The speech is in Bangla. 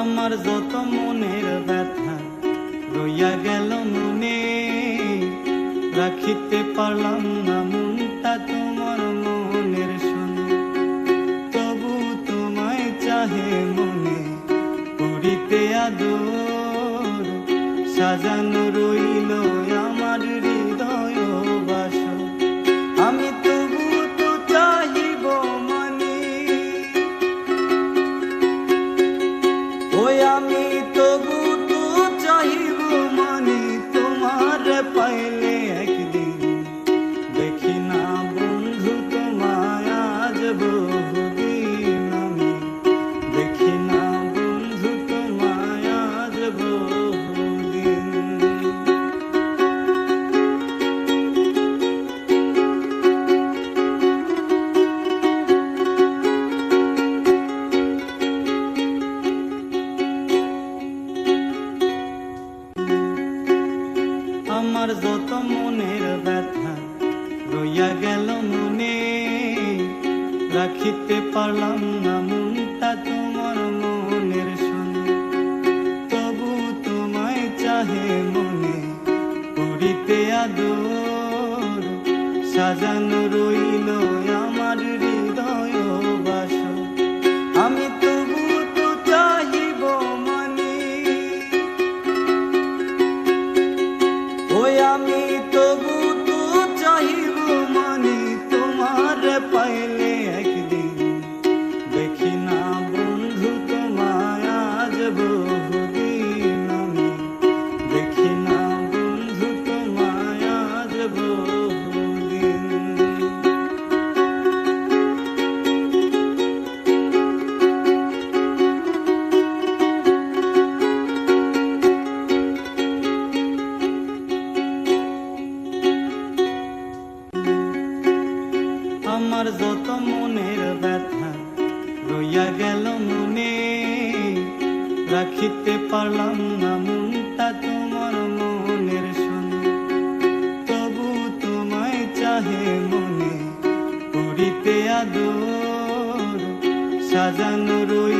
আমার যত মনের ব্যথা রইয়া গেল মনে। রাখিতে পারলাম না মনটা তোমার মনের শোনে তবু তোমায় চাহে মনে করিতে আদর। সাজানো রইল আমার আমি তবু তো চাহিব মানে তোমার পাইলে একদিন। দেখি না বন্ধু তোমায় আজ আমার যত মনের ব্যথা রইয়া গেল মনে, রাখিতে পারলাম না মনটা তোমার মনের শুনে তবু তোমায় চাহে মনে, করিতে আদর, সাজানো রইল আমার হৃদয়। আমার যত মনের ব্যথা রইয়া গেল মনে, রাখিতে পারলাম না মনটা তোমার মনের শুনে তবু তোমায় চাহে মনে, করিতে আদর, সাজানো রইল